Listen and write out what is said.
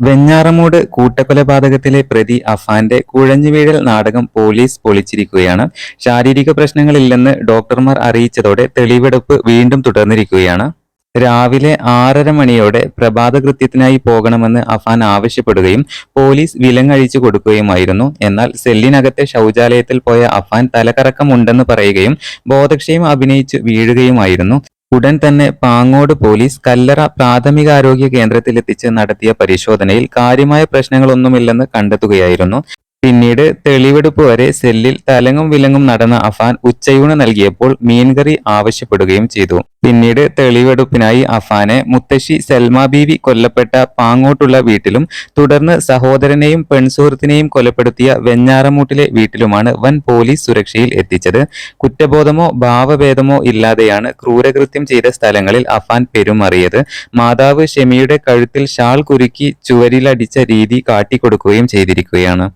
വെഞ്ഞാറമൂട് കൂട്ടക്കൊലപാതകത്തിലെ പ്രതി അഫാന്റെ കുഴഞ്ഞുവീഴൽ നാടകം പോലീസ് പൊളിച്ചിരിക്കുകയാണ്. ശാരീരിക പ്രശ്നങ്ങളില്ലെന്ന് ഡോക്ടർമാർ അറിയിച്ചതോടെ തെളിവെടുപ്പ് വീണ്ടും തുടർന്നിരിക്കുകയാണ്. രാവിലെ ആറര മണിയോടെ പ്രഭാതകൃത്യത്തിനായി പോകണമെന്ന് അഫാൻ ആവശ്യപ്പെടുകയും പോലീസ് വിലങ്ങഴിച്ചു കൊടുക്കുകയുമായിരുന്നു. എന്നാൽ സെല്ലിനകത്തെ ശൗചാലയത്തിൽ പോയ അഫാൻ തലകറക്കമുണ്ടെന്ന് പറയുകയും ബോധക്ഷയം അഭിനയിച്ചു വീഴുകയുമായിരുന്നു. ഉടൻ തന്നെ പാങ്ങോട് പോലീസ് കല്ലറ പ്രാഥമികാരോഗ്യ കേന്ദ്രത്തിലെത്തിച്ച് നടത്തിയ പരിശോധനയിൽ കാര്യമായ പ്രശ്നങ്ങളൊന്നുമില്ലെന്ന് കണ്ടെത്തുകയായിരുന്നു പിന്നീട് തെളിവെടുപ്പ് വരെ സെല്ലിൽ തലങ്ങും വിലങ്ങും നടന്ന അഫാൻ ഉച്ചയൂണ് നൽകിയപ്പോൾ മീൻകറി ആവശ്യപ്പെടുകയും ചെയ്തു. പിന്നീട് തെളിവെടുപ്പിനായി അഫാനെ മുത്തശ്ശി സൽമ ബീവി കൊല്ലപ്പെട്ട പാങ്ങോട്ടുള്ള വീട്ടിലും തുടർന്ന് സഹോദരനെയും പെൺസുഹൃത്തിനെയും കൊലപ്പെടുത്തിയ വെഞ്ഞാറമൂട്ടിലെ വീട്ടിലുമാണ് വൻ പോലീസ് സുരക്ഷയിൽ എത്തിച്ചത്. കുറ്റബോധമോ ഭാവഭേദമോ ഇല്ലാതെയാണ് ക്രൂരകൃത്യം ചെയ്ത സ്ഥലങ്ങളിൽ അഫാൻ പെരുമാറിയത്. മാതാവ് ഷെമിയുടെ കഴുത്തിൽ ഷാൾ കുരുക്കി ചുവരിലടിച്ച രീതി കാട്ടിക്കൊടുക്കുകയും ചെയ്തിരിക്കുകയാണ്.